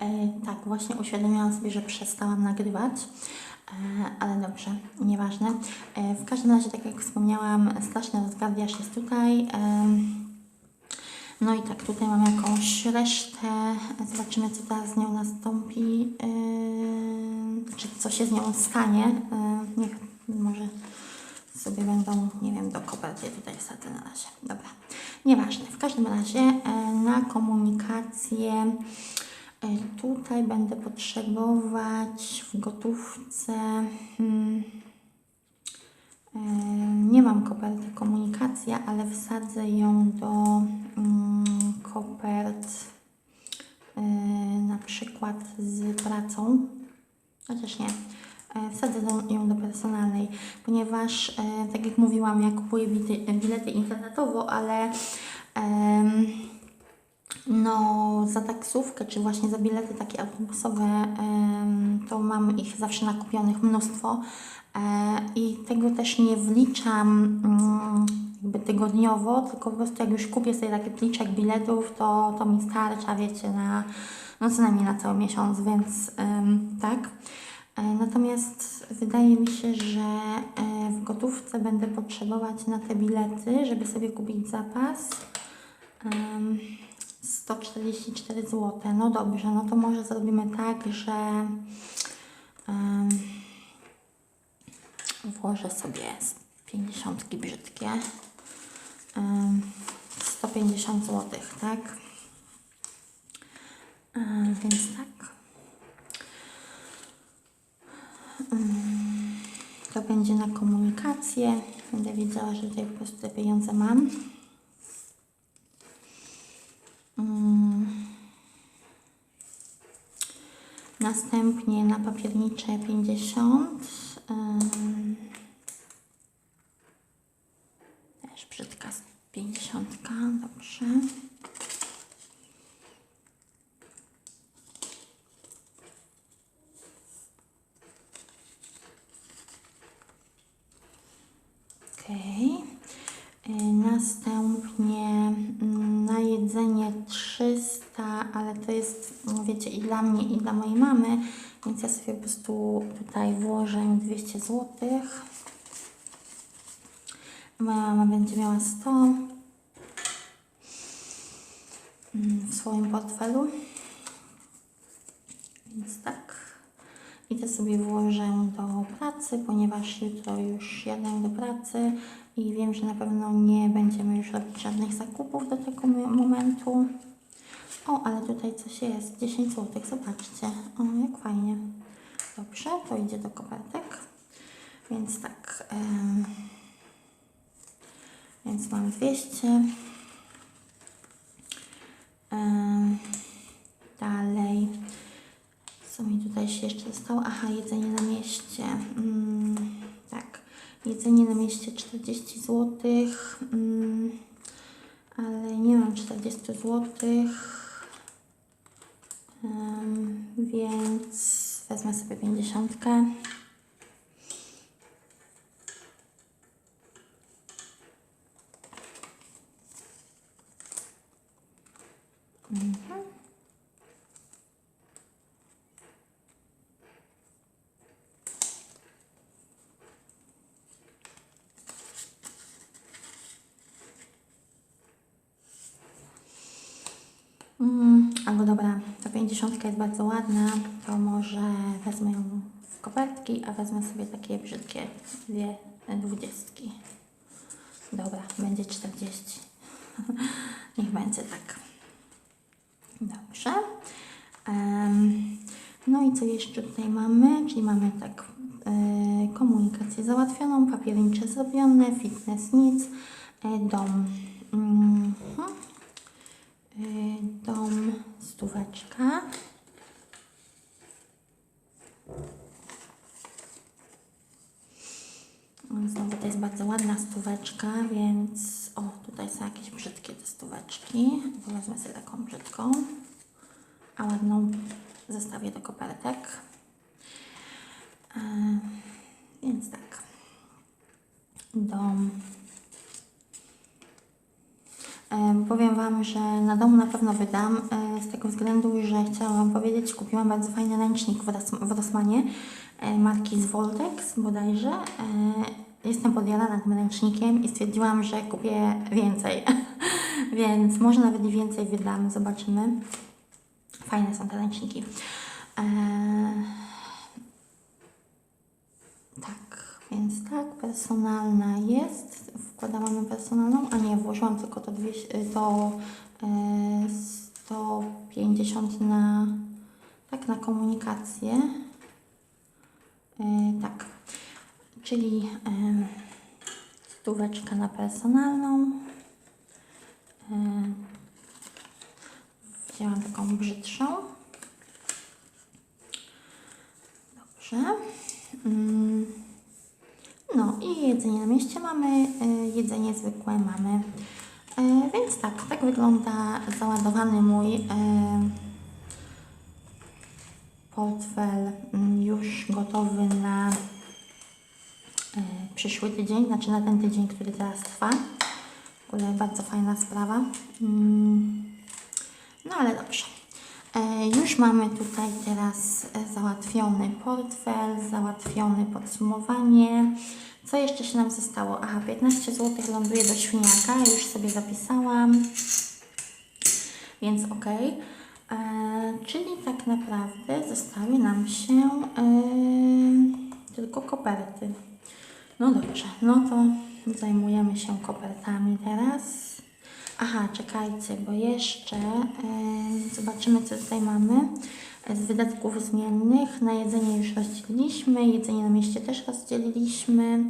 E, tak, właśnie uświadomiłam sobie, że przestałam nagrywać, e, ale dobrze, nieważne. E, w każdym razie, tak jak wspomniałam, straszny rozgardiasz jest tutaj. no i tak, tutaj mam jakąś resztę. Zobaczymy, co teraz z nią nastąpi. Czy co się z nią stanie. Niech może sobie będą, nie wiem, do koperty tutaj wsadzę na razie. Dobra, nieważne. W każdym razie na komunikację tutaj będę potrzebować w gotówce. Hmm, E, Nie mam koperty komunikacja, ale wsadzę ją do mm, kopert e, na przykład z pracą. Chociaż nie. E, Wsadzę ją do personalnej, ponieważ, e, tak jak mówiłam, ja kupuję bilety, internetowo, ale em, no, za taksówkę, czy właśnie za bilety takie autobusowe, to mam ich zawsze nakupionych mnóstwo e, i tego też nie wliczam mm, jakby tygodniowo, tylko po prostu jak już kupię sobie taki pliczek biletów, to, to mi starcza, wiecie, na, no co najmniej na cały miesiąc, więc tak. E, Natomiast wydaje mi się, że e, w gotówce będę potrzebować na te bilety, żeby sobie kupić zapas. Em, 144 zł. No dobrze, no to może zrobimy tak, że em, włożę sobie z 50 brzydkie. Em, 150 zł, tak? E, więc tak. Ym, To będzie na komunikację. Będę wiedziała, że tutaj po prostu te pieniądze mam. Mm. Następnie na papiernicze 50. ym, Też brzydka z 50. Dobrze. Okej. Y, Następnie mm, na jedzenie 300, ale to jest, no wiecie, i dla mojej mamy, więc ja sobie po prostu tutaj włożę 200 zł. Moja mama będzie miała 100 mm, w swoim portfelu. Więc tak. I to sobie włożę do pracy, ponieważ jutro już jadę do pracy i wiem, że na pewno nie będziemy już robić żadnych zakupów do tego mo- momentu. O, ale tutaj coś jest, 10 zł, zobaczcie. O, jak fajnie. Dobrze, to idzie do kopertek. Więc tak, em, więc mam 200. Em, dalej. Co mi tutaj się jeszcze zostało? Aha, jedzenie na mieście. Mm, tak, jedzenie na mieście 40 zł. Mm, ale nie mam 40 zł. Więc wezmę sobie 50. Mhm. Mm, albo dobra, ta 50 jest bardzo ładna, to może wezmę ją w kopertki, a wezmę sobie takie brzydkie dwie dwudziestki. Dobra, będzie 40. Niech będzie tak. Dobrze. Em, no i co jeszcze tutaj mamy? Czyli mamy tak e, komunikację załatwioną, papiernicze zrobione, fitness nic, e, dom. Mhm. Y, dom stóweczka. Znowu to jest bardzo więc o, tutaj są jakieś brzydkie te stóweczki. To Wezmę sobie taką brzydką, a ładną zostawię do kopertek. E, więc tak. Dom. E, powiem Wam, że na domu na pewno wydam, e, z tego względu, że chciałam Wam powiedzieć, kupiłam bardzo fajny ręcznik w, Ros w Rossmanie e, marki Zvoltex bodajże. E, jestem podjarana tym ręcznikiem i stwierdziłam, że kupię więcej, więc może nawet i więcej wydam, zobaczymy. Fajne są te ręczniki. E, tak, więc tak, personalna jest. Wkładałam personalną, a nie, włożyłam tylko to, 200, to e, 150 na, tak, na komunikację. E, tak, czyli stóweczka na personalną. Wzięłam taką brzydszą. Dobrze. Mm. No i jedzenie na mieście mamy, e, jedzenie zwykłe mamy. E, Więc tak, tak wygląda załadowany mój e, portfel mm, już gotowy na przyszły tydzień, znaczy na ten tydzień, który teraz trwa. W ogóle bardzo fajna sprawa. Mm. No ale dobrze. E, Już mamy tutaj teraz e, załatwiony portfel, załatwione podsumowanie. Co jeszcze się nam zostało? Aha, 15 zł ląduje do świniaka, już sobie zapisałam, więc ok. E, czyli tak naprawdę zostały nam się e, tylko koperty. No dobrze, no to zajmujemy się kopertami teraz. Aha, czekajcie, bo jeszcze e, zobaczymy, co tutaj mamy. Z wydatków zmiennych na jedzenie już rozdzieliliśmy, jedzenie na mieście też rozdzieliliśmy,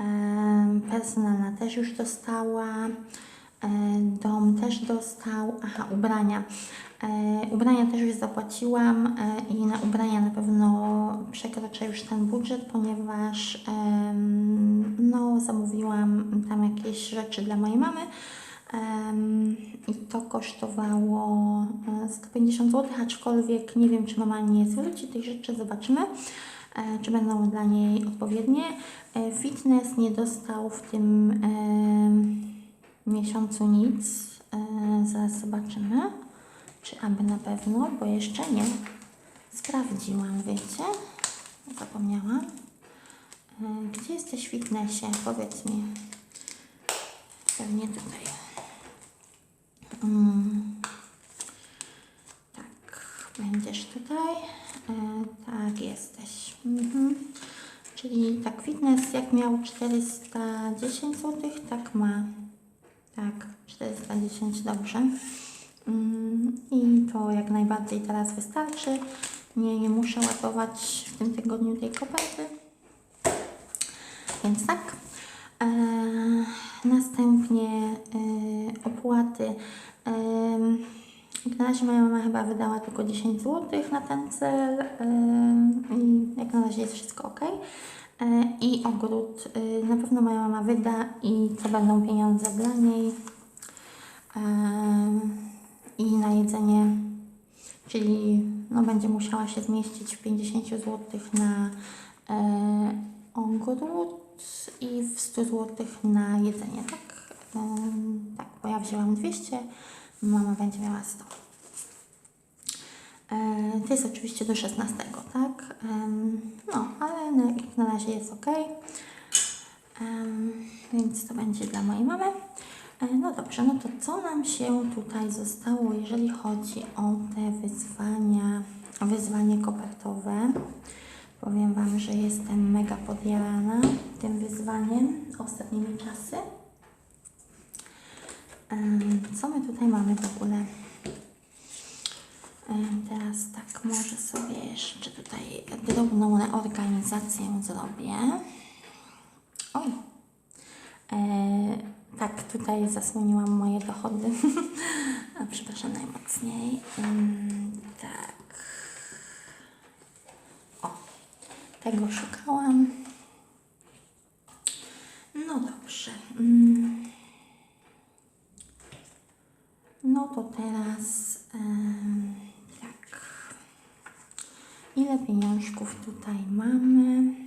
e, personalna też już dostała, dom też dostał, aha, ubrania. E, ubrania też już zapłaciłam e, i na ubrania na pewno przekroczę już ten budżet, ponieważ no, zamówiłam tam jakieś rzeczy dla mojej mamy. I to kosztowało e, 150 zł, aczkolwiek nie wiem, czy mama nie zwróci tych rzeczy, zobaczymy, e, czy będą dla niej odpowiednie. E, Fitness nie dostał w tym e, miesiącu nic, e, zaraz zobaczymy, czy aby na pewno, bo jeszcze nie sprawdziłam, wiecie, zapomniałam. E, Gdzie jesteś w fitnessie? Powiedz mi. Pewnie tutaj. Mm. Tak, będziesz tutaj. E, tak, jesteś. Mhm. Czyli tak, fitness jak miał 410 zł, tak ma. Tak, 410, dobrze. Mm, I to jak najbardziej teraz wystarczy. Nie, nie muszę ładować w tym tygodniu tej koperty. Więc tak. E, następnie e, opłaty. E, jak na razie moja mama chyba wydała tylko 10 zł na ten cel. E, I jak na razie jest wszystko ok. E, I ogród e, na pewno moja mama wyda i to będą pieniądze dla niej. E, I na jedzenie, czyli no, będzie musiała się zmieścić w 50 zł na ogród i w 100 zł na jedzenie, tak? Tak, bo ja wzięłam 200, mama będzie miała 100. E, to jest oczywiście do 16, tak? No, ale jak na razie jest ok. Więc to będzie dla mojej mamy. E, No dobrze, no to co nam się tutaj zostało, jeżeli chodzi o te wyzwania, wyzwanie kopertowe? Powiem Wam, że jestem mega podjarana tym wyzwaniem ostatnimi czasy. Co my tutaj mamy w ogóle? Em, Teraz tak, może sobie jeszcze tutaj drobną reorganizację zrobię. Oj, e, tak, tutaj zasłoniłam moje dochody. Przepraszam najmocniej. Tak. O, tego szukałam. No dobrze. Mm. No to teraz em, tak. Ile pieniążków tutaj mamy?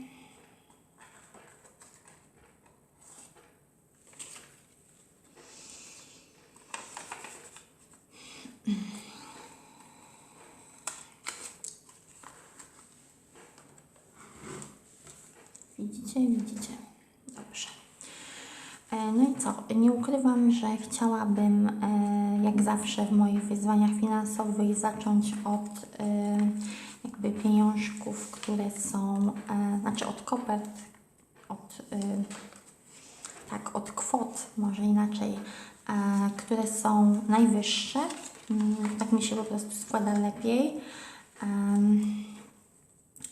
Widzicie. Dobrze. E, No i co? Nie ukrywam, że chciałabym, e, jak zawsze w moich wyzwaniach finansowych, zacząć od e, jakby pieniążków, które są, znaczy od kopert, od, tak, od kwot, może inaczej, które są najwyższe. Mm, Tak mi się po prostu składa lepiej.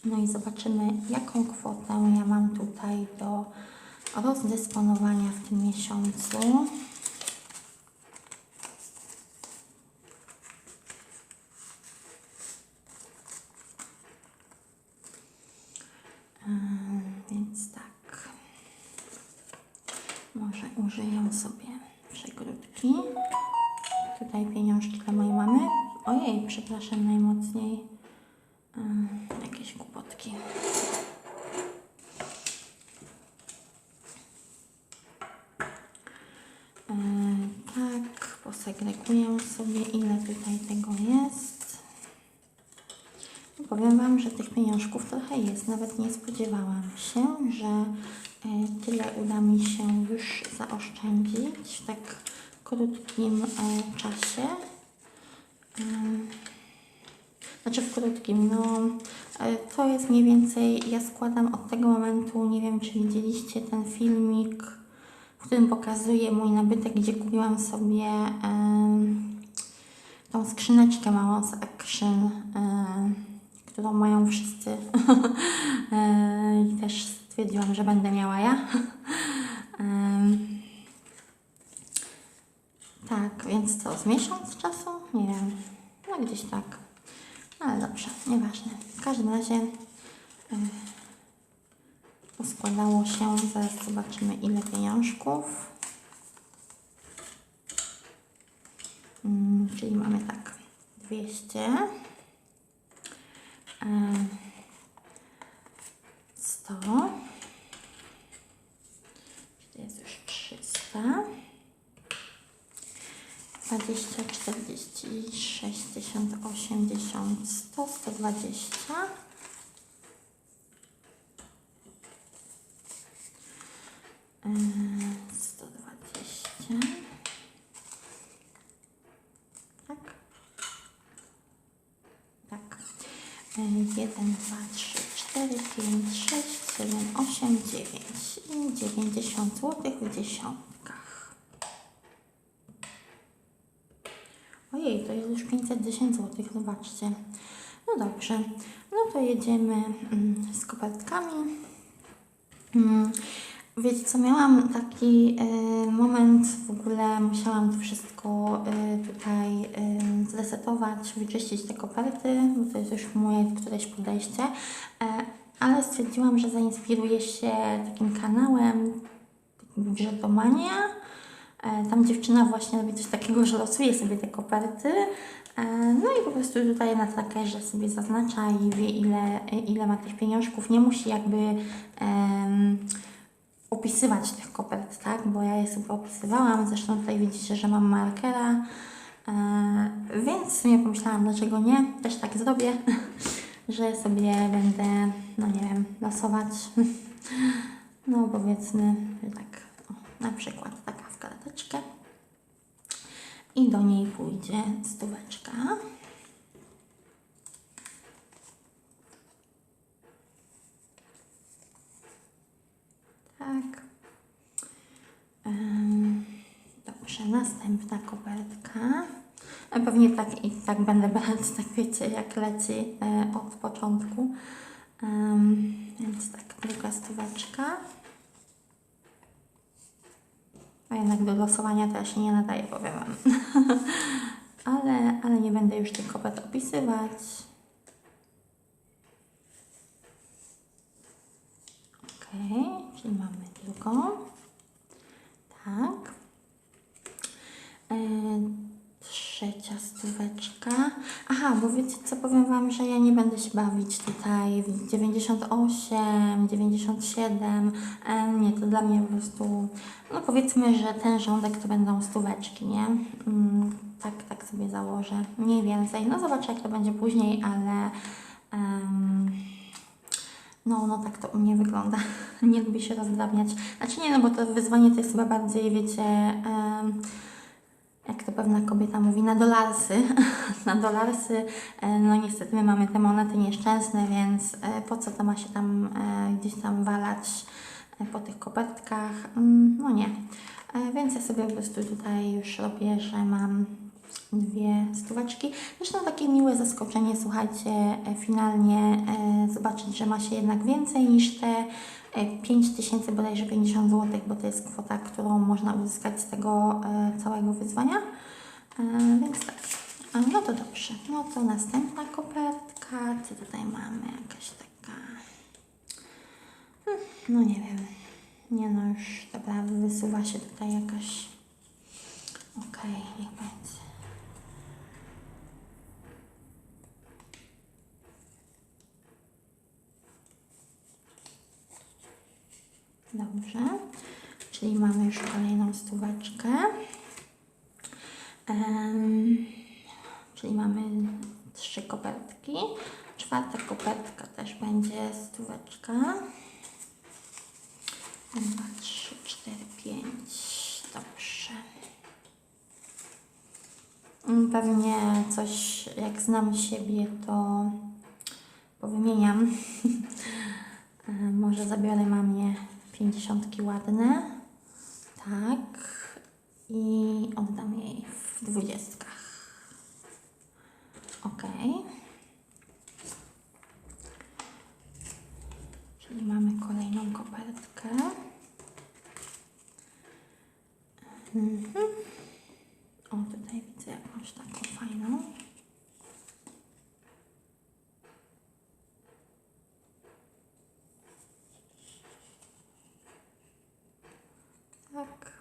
No i zobaczymy, jaką kwotę ja mam tutaj do rozdysponowania w tym miesiącu. Jest. Nawet nie spodziewałam się, że e, tyle uda mi się już zaoszczędzić w tak krótkim e, czasie. Em, Znaczy w krótkim, no e, to jest mniej więcej, ja składam od tego momentu, nie wiem czy widzieliście ten filmik, w którym pokazuję mój nabytek, gdzie kupiłam sobie tą skrzyneczkę małą z Action, którą mają wszyscy E, i też stwierdziłam, że będę miała ja. Tak, więc co, z miesiąc czasu? Nie wiem, no gdzieś tak. Ale dobrze, nieważne. W każdym razie poskładało się. Zaraz zobaczymy ile pieniążków. Mm, czyli mamy tak 200. y, 100. To jest już 300. 20, 40, 60, 80, 100, 120. Yy, 120. Tak. Tak. Yy, 1, 2, 3, 4, 5, 6, 7, 8, 9 i 90 zł w dziesiątkach. Ojej, to jest już 510 zł, zobaczcie. No dobrze, no to jedziemy mm, z kopertkami. Mm, Wiecie co, miałam taki y, moment, w ogóle musiałam to wszystko y, tutaj y, zresetować, wyczyścić te koperty, bo to jest już moje któreś podejście, e, ale stwierdziłam, że zainspiruję się takim kanałem, Grzetomania. E, Tam dziewczyna właśnie robi coś takiego, że losuje sobie te koperty. No i po prostu tutaj na trackerze sobie zaznacza i wie ile, ile ma tych pieniążków. Nie musi jakby em, opisywać tych kopert, tak? Bo ja je sobie opisywałam. Zresztą tutaj widzicie, że mam markera. E, Więc w sumie pomyślałam, dlaczego nie? Też tak zrobię, że sobie będę, no nie wiem, losować. No powiedzmy, że tak, o, na przykład taka w karteczkę. I do niej pójdzie stóweczka. Tak. Dobrze, następna kopertka. Pewnie tak i tak będę brać, tak wiecie, jak leci e, od początku. Więc tak, druga stóweczka. A jednak do losowania to ja się nie nadaje, powiem Wam. ale, ale nie będę już tych kopert opisywać. Czyli mamy drugą. Tak. E, trzecia stóweczka. Aha, bo wiecie co, powiem Wam, że ja nie będę się bawić tutaj w 98, 97. E, nie, to dla mnie po prostu, no powiedzmy, że ten rządek to będą stóweczki, nie? Mm, tak, tak sobie założę. Mniej więcej. No zobaczę, jak to będzie później, ale... em, No, no tak to u mnie wygląda. Nie lubię się rozdrabniać. Znaczy nie, no bo to wyzwanie to jest chyba bardziej, wiecie, jak to pewna kobieta mówi, na dolarsy. na dolarsy. E, No niestety my mamy te monety nieszczęsne, więc e, po co to ma się tam e, gdzieś tam walać po tych kopertkach? Mm, No nie. Więc ja sobie po prostu tutaj już robię, że mam dwie stóweczki. Zresztą takie miłe zaskoczenie, słuchajcie, e, finalnie e, zobaczyć, że ma się jednak więcej niż te e, 5000 bodajże 50 zł, bo to jest kwota, którą można uzyskać z tego e, całego wyzwania. E, Więc tak. No to dobrze. No to następna kopertka. Co tutaj mamy? Jakaś taka... Hmm, No nie wiem. Nie no, już dobra, wysuwa się tutaj jakaś... Okej, niech będzie. Dobrze. Czyli mamy już kolejną stóweczkę. Em, czyli mamy trzy kopertki. Czwarta kopertka też będzie stóweczka. Dwa, trzy, cztery, pięć. Dobrze. Mm, Pewnie coś, jak znam siebie, to powymieniam. E, Może zabiorę mamie pięćdziesiątki ładne. Tak. I oddam jej w dwudziestkach. Ok. Czyli mamy kolejną kopertkę. Mhm. O, tutaj widzę jakąś taką fajną. Tak.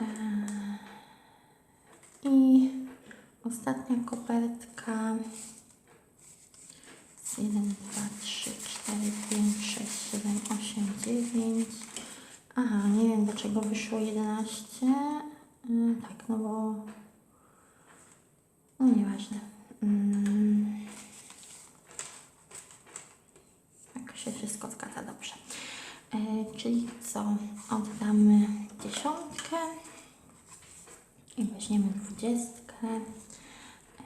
Eee, I ostatnia kopertka. 1, 2, 3, 4, 5, 6, 7, 8, 9. Aha, nie wiem dlaczego wyszło 11. Yy, tak, no bo. No nieważne. Mm. Tak się wszystko zgadza dobrze. E, czyli co? Oddamy dziesiątkę i weźmiemy dwudziestkę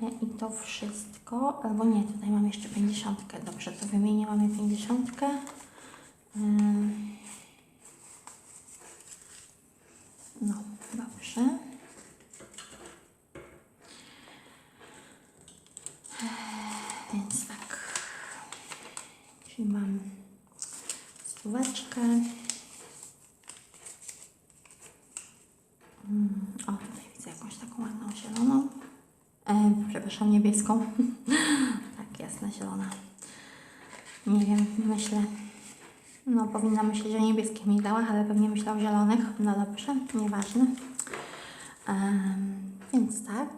i to wszystko, albo nie, tutaj mam jeszcze pięćdziesiątkę. Dobrze, to wymienię, mamy pięćdziesiątkę. Ym. No, dobrze. E, Więc tak. Czyli mam stóweczkę. Mm, O, tutaj widzę jakąś taką ładną zieloną. Niebieską. tak, jasna zielona. Nie wiem, myślę. No, powinna myśleć o niebieskich migdałach, ale pewnie myślę o zielonych. No dobrze, nieważne. Em, więc tak,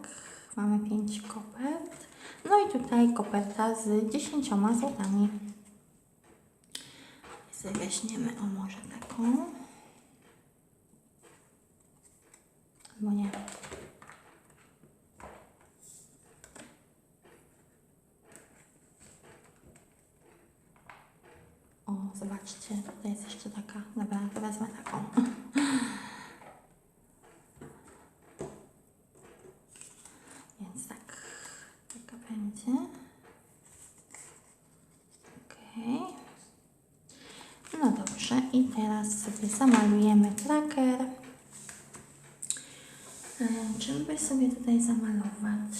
mamy pięć kopert. No i tutaj koperta z dziesięcioma złotami. I sobie weźmiemy o może taką. Albo nie. O, zobaczcie, tutaj jest jeszcze taka. Dobra, to wezmę taką. Więc tak, taka będzie. Okej. No dobrze, i teraz sobie zamalujemy tracker. E, Czym by sobie tutaj zamalować?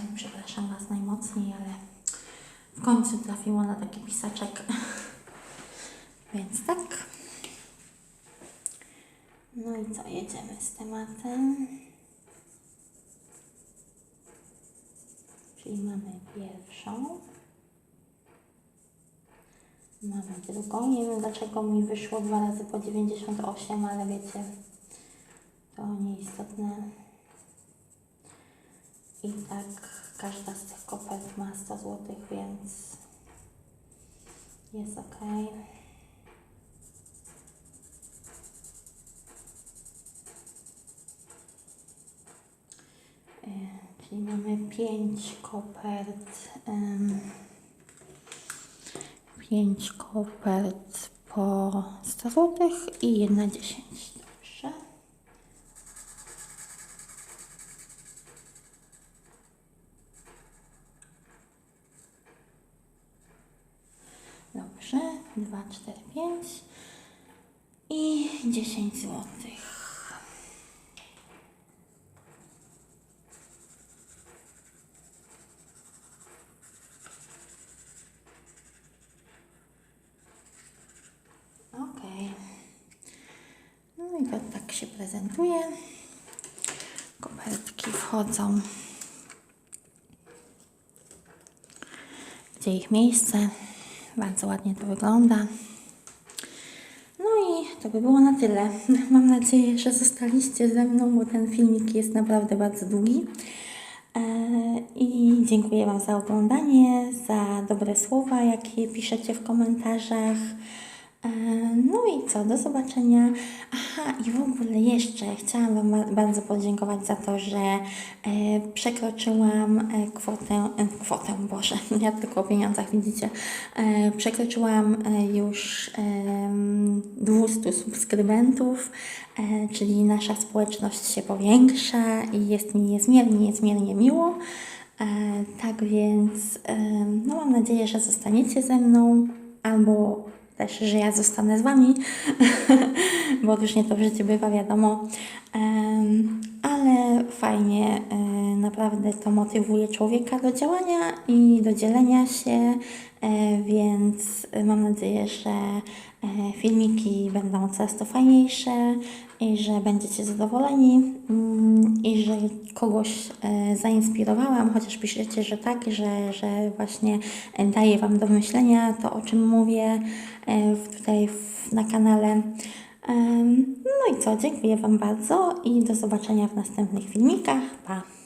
Oj, Przepraszam Was najmocniej, ale w końcu trafiło na taki pisaczek. Więc tak. No i co, jedziemy z tematem. Czyli mamy pierwszą. Mamy drugą. Nie wiem dlaczego mi wyszło dwa razy po 98, ale wiecie, to nieistotne. I tak każda z tych kopert ma 100 zł, więc jest ok. Czyli mamy 5 kopert. em, 5 kopert po 100 zł i jedna 10. Dobrze. Dobrze. 2, 4, 5 i 10 złotych. Okej. No i to tak prezentuje. Kopertki wchodzą. Gdzie ich miejsce. Bardzo ładnie to wygląda. No i to by było na tyle. Mam nadzieję, że zostaliście ze mną, bo ten filmik jest naprawdę bardzo długi. E, I dziękuję Wam za oglądanie, za dobre słowa, jakie piszecie w komentarzach. E, No i co, do zobaczenia. Aha, i w ogóle jeszcze chciałam Wam ba- bardzo podziękować za to, że e, przekroczyłam e, kwotę, kwotę, Boże, ja tylko o pieniądzach widzicie, przekroczyłam już em, 200 subskrybentów, czyli nasza społeczność się powiększa i jest mi niezmiernie, niezmiernie miło. Tak więc no mam nadzieję, że zostaniecie ze mną albo też, że ja zostanę z Wami, bo różnie to w życiu bywa, wiadomo. Ale fajnie, e, naprawdę to motywuje człowieka do działania i do dzielenia się, e, więc mam nadzieję, że e, filmiki będą coraz to fajniejsze i że będziecie zadowoleni mm, i że kogoś zainspirowałam, chociaż piszecie, że tak, że, że właśnie daję Wam do myślenia to, o czym mówię tutaj w, na kanale. No i co, dziękuję Wam bardzo i do zobaczenia w następnych filmikach. Pa!